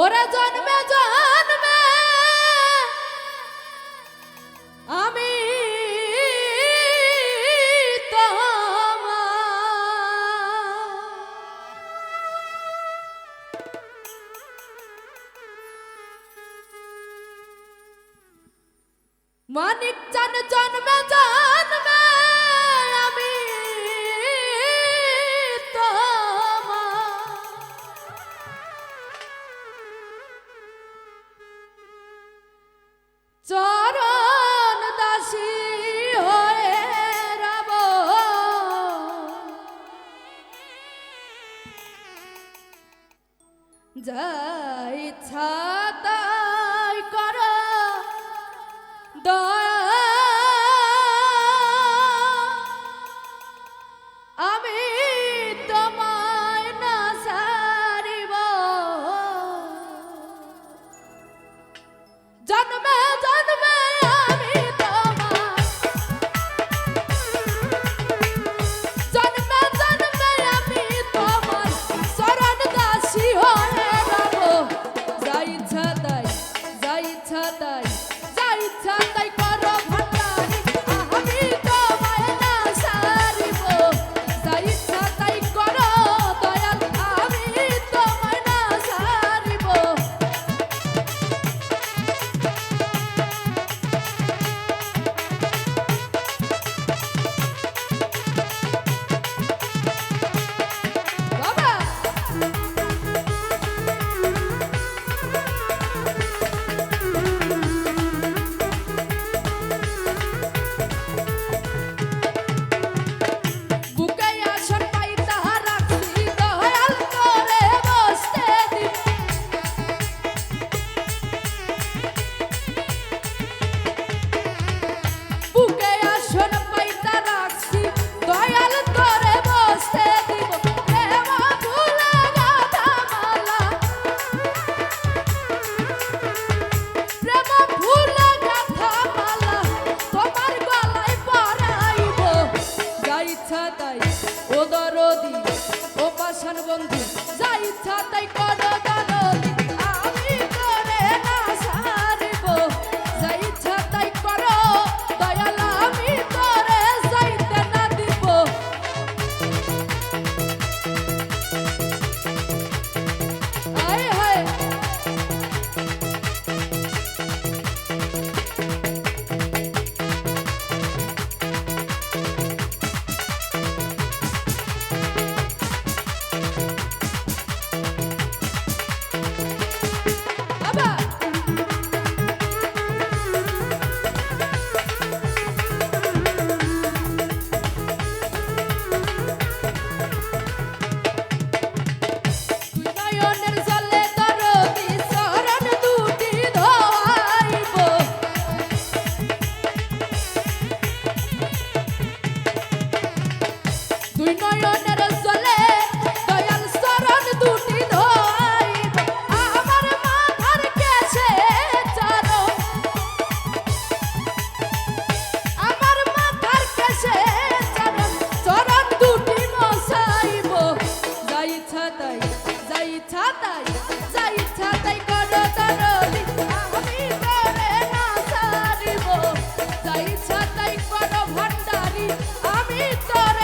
ওরা জন্মে জন্মে। আমি মানিক চান জন্মে যা ইচ্ছা তাই কর আমি তোমায় না সারিব জন্মে ইচ্ছা তাই করো ইচ্ছা তাই যা ইচ্ছা তাই যা ইচ্ছা তাই করো তরলি আমি করে না সারিব যা ইচ্ছা করো ভণ্ডারি আমি তোরে